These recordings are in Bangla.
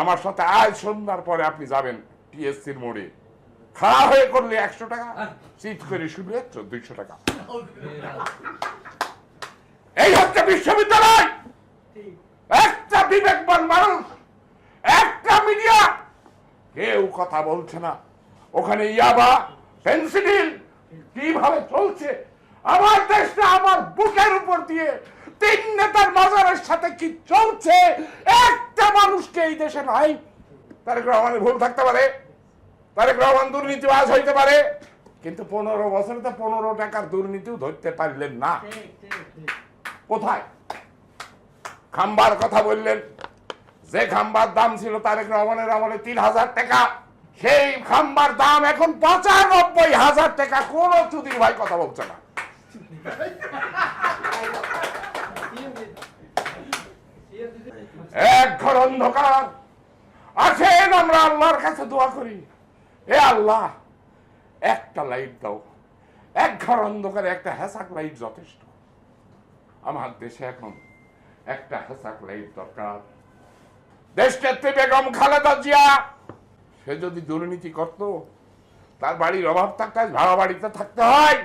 আমার সাথে আজ সন্ধ্যার পরে আপনি যাবেন টিএসসির মোড়ে। খাড়া হয়ে করলে একশো টাকা সিট করে শুনলে চোদ্দশো টাকা। এই হচ্ছে বিশ্ববিদ্যালয়! একটা বিবেকবান মানুষ একটা মিডিয়া কেউ কথা বলছে না। ওখানে ইয়াবা পেন্সিডিল কীভাবে চলছে? আমার দেশটা আমার বুকের উপর দিয়ে তিন নেতার মাজারের সাথে কি চলছে? একটা মানুষকে এই দেশে নাই। তারেক রহমানের ভুল থাকতে পারে। তারেক রহমান দুর্নীতিবাজ হইতে পারে। কিন্তু পনেরো বছরে তো পনেরো টাকার দুর্নীতিও ধরতে পারলেন না। কোথায়? খাম্বার কথা বললেন। যে খাম্বার দাম ছিল তারেক রহমানের আমলে তিন হাজার টাকা সেই খাম্বার দাম এখন পঁচানব্বই হাজার টাকা। কোন চুদির ভাই কথা বলছে না এক ঘর অন্ধকার। আছেন আমরা আল্লাহর কাছে দোয়া করি। এ আল্লাহ, একটা লাইট দাও। এক ঘর অন্ধকারে একটা হ্যাসাক লাইট যথেষ্ট। আমার দেশে এখন একটা হেসাক লাইট দরকার। দেশনেত্রী বেগম খালেদা জিয়া, সে যদি দুর্নীতি করত, তার বাড়ির অভাব থাকতে ভাড়া বাড়িতে থাকতে হয়।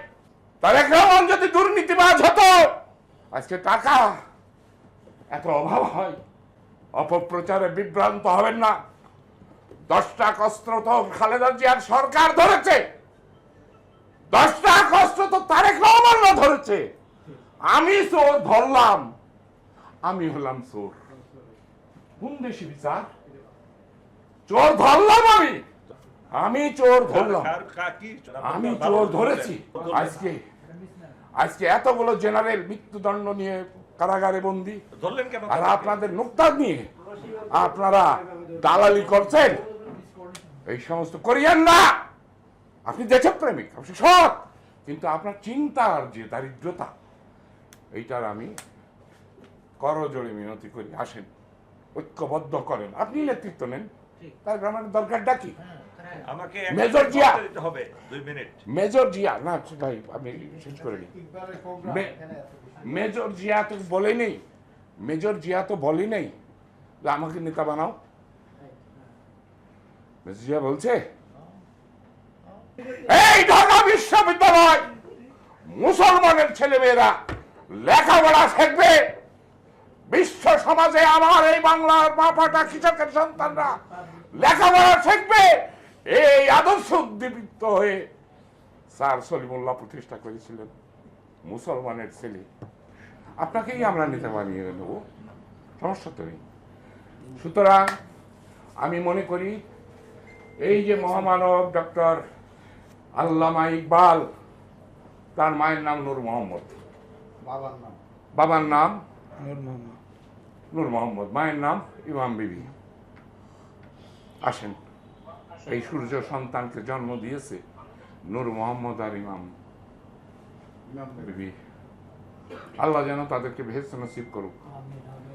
তারেক রহমান যদি দুর্নীতিবাজ হতো, আজকে টাকা এত অভাব হয়। অপপ্রচারে বিভ্রান্ত হবেন না। দশটা কস্ত্র তো খালেদা জিয়ার সরকার ধরেছে। দশটা কস্ত্র তো তারেক রহমানরা ধরেছে। আমি চোর ধরলাম। আমি হলাম চোর। কোন দেশি বিচার? চোর ধরলাম আমি। আমি চোর ধরলাম? আমি চোর ধরেছি। আজকে আজকে এতগুলো জেনারেল মৃত্যুদণ্ড নিয়ে কারাগারে বন্দি। আর আপনাদের নুক্তার নিয়ে আপনারা দালালি করছেন। এই সমস্ত করিয়েন না আপনি দেশপ্রেমিক আপনি সৎ। কিন্তু আপনার চিন্তার যে দারিদ্রতা এইটার আমি করজোড়ে মিনতি করি আসেন। ঐক্যবদ্ধ করেন। আপনি নেতৃত্ব নেন। তার দরকারটা কি? আমাকে মেজর জিয়া। দিতে হবে দুই মিনিট। মেজর জিয়া না ভাই আমি শেষ করে নিই। মেজর জিয়া তো বলে নেই। মেজর জিয়া তো বলে নেই। যে আমাকে নেতা বানাও। মেজর জিয়া বলছে এই ঢাকা বিশ্ববিদ্যালয় মুসলমানের ছেলেমেয়েরা লেখাপড়া শিখবে। বিশ্ব সমাজে আমার এই বাংলার মাপাটা কৃষকের সন্তানরা লেখাপড়া শিখবে এই আদর্শ উদ্দীপিত হয়ে স্যার সলিমুল্লাহ প্রতিষ্ঠা করেছিলেন মুসলমানের ছেলে। আপনাকেই আমরা নেতা বানিয়ে নেব সমস্যা তো নেই। সুতরাং আমি মনে করি এই যে মহামানব ডক্টর আল্লামা ইকবাল তার মায়ের নাম নূর মোহাম্মদ। বাবার নাম। বাবার নাম নূর মোহাম্মদ নূর মোহাম্মদ মায়ের নাম ইমাম বিবি। আসেন। এই সূর্য সন্তানকে জন্ম দিয়েছে নূর মোহাম্মদ আর ইমাম বিবি। আল্লাহ যেন তাদেরকে ভেজ নসিব করুক।